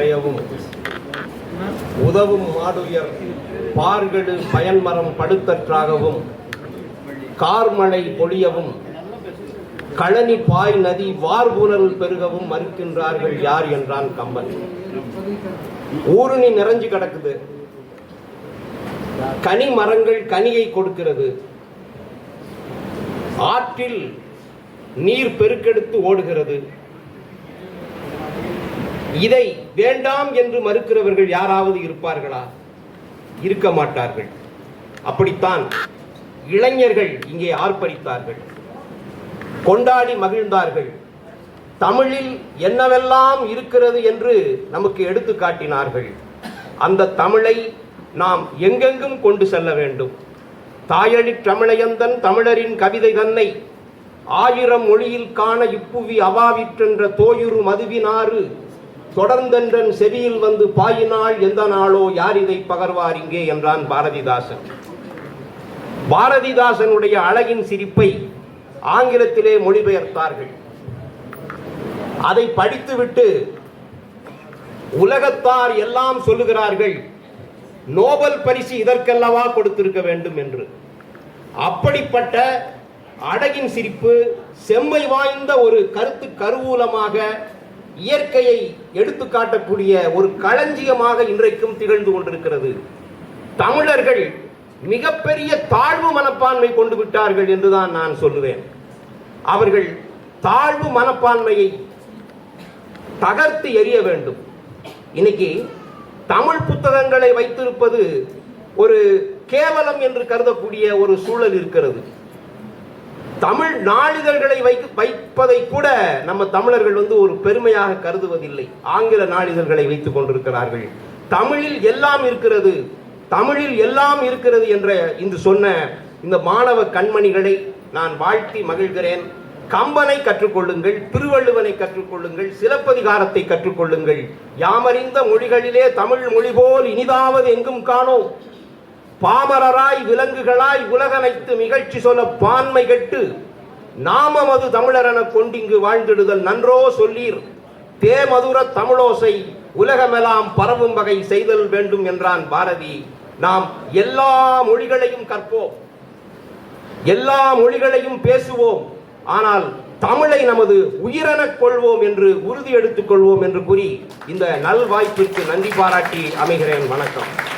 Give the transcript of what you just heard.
நிறையவும் உதவும் மாடுயர் பார்களு பயன்மரம் படுத்தற்றாகவும் கார்மழை பொழியவும் கழனி பாய் நதி வார்புணர்வு பெருகவும் மறுக்கின்றார்கள் யார் என்றான் கம்பன். ஊருணி நிறைஞ்சு கிடக்குது. கனி மரங்கள் கனியை கொடுக்கிறது. ஆற்றில் நீர் பெருக்கெடுத்து ஓடுகிறது. இதை வேண்டாம் என்று மறுக்கிறவர்கள் யாராவது இருப்பார்களா? இருக்க மாட்டார்கள். அப்படித்தான் இளைஞர்கள் இங்கே ஆர்ப்பரித்தார்கள். கொண்டாடி மகிழ்ந்தார்கள். தமிழில் என்னவெல்லாம் இருக்கிறது என்று நமக்கு எடுத்து காட்டினார்கள். அந்த தமிழை நாம் எங்கெங்கும் கொண்டு செல்ல வேண்டும். தாயழி தமிழையந்தன் தமிழரின் கவிதை தன்னை ஆயிரம் மொழியில் காண இப்புவி அவாவிற்றென்ற தோயுறு மதுவினாறு தொடர்ந்தென்றன் செவியில் வந்து பாயினாள் எந்த நாளோ யார் இதை பகர்வார் இங்கே என்றான் பாரதிதாசன். பாரதிதாசனுடைய அழகின் சிரிப்பை ஆங்கிலத்திலே மொழிபெயர்த்தார்கள். அதை படித்துவிட்டு உலகத்தார் எல்லாம் சொல்லுகிறார்கள் நோபல் பரிசு இதற்கல்லவா கொடுத்திருக்க வேண்டும் என்று. அப்படிப்பட்ட அழகின் சிரிப்பு செம்மை வாய்ந்த ஒரு கருத்து கருவூலமாக இயற்கையை எடுத்து காட்டக்கூடிய ஒரு களஞ்சியமாக இன்றைக்கும் திகழ்ந்து கொண்டிருக்கிறது. தமிழர்கள் மிகப்பெரிய தாழ்வு மனப்பான்மை கொண்டு விட்டார்கள் என்றுதான் நான் சொல்லுவேன். அவர்கள் தாழ்வு மனப்பான்மையை தகர்த்து எறிய வேண்டும். இன்னைக்கு தமிழ் புத்தகங்களை வைத்திருப்பது ஒரு கேவலம் என்று கருதக்கூடிய ஒரு சூழல் இருக்கிறது. தமிழ் நாளிதழ்களை வைத்து வைப்பதை கூட நம்ம தமிழர்கள் வந்து ஒரு பெருமையாக கருதுவதில்லை. ஆங்கில நாளிதழ்களை வைத்துக் கொண்டிருக்கிறார்கள். தமிழில் எல்லாம் இருக்கிறது. தமிழில் எல்லாம் இருக்கிறது என்ற இந்த சொன்ன இந்த மாணவ கண்மணிகளை நான் வாழ்த்தி மகிழ்கிறேன். கம்பனை கற்றுக்கொள்ளுங்கள் திருவள்ளுவனை கற்றுக்கொள்ளுங்கள் சிலப்பதிகாரத்தை கற்றுக்கொள்ளுங்கள். யாமறிந்த மொழிகளிலே தமிழ் மொழி போல் இனிதாவது எங்கும் காணோம். பாமரராய் விலங்குகளாய் உலகனைத்து நிகழ்ச்சி சொல்ல பான்மை கெட்டு நாமமது தமிழரென கொண்டிங்கு வாழ்ந்திடுதல் நன்றோ சொல்லீர். தேமதுர தமிழோசை உலகமெல்லாம் பரவும் வகை செய்தல் வேண்டும் என்றான் பாரதி. நாம் எல்லா மொழிகளையும் கற்போம். எல்லா மொழிகளையும் பேசுவோம். ஆனால் தமிழை நமது உயிரெனக் கொள்வோம் என்று உறுதி எடுத்துக் கொள்வோம் என்று கூறி இந்த நல்வாய்ப்பிற்கு நன்றி பாராட்டி அமைகிறேன். வணக்கம்.